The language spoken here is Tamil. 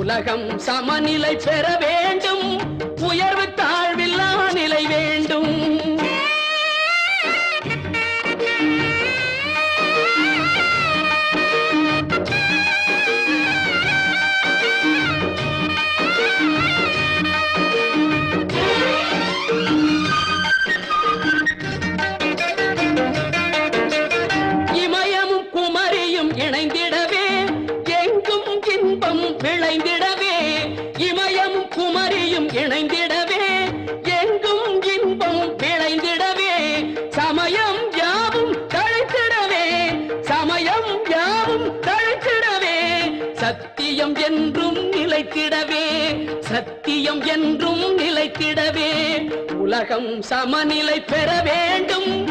உலகம் சமநிலை பெற வேண்டும். உயர்வு தாழ்வில்லா நிலை வேண்டும். இமயமும் விளைந்திடவே இமயம் குமரியும் இணைந்திடவே எங்கும் இன்பம் விளைந்திடவே சமயம் யாவும் தழைத்திடவே சமயம் யாவும் தழைத்திடவே சத்தியம் என்றும் நிலைத்திடவே சத்தியம் என்றும் நிலைத்திடவே உலகம் சமநிலை பெற வேண்டும்.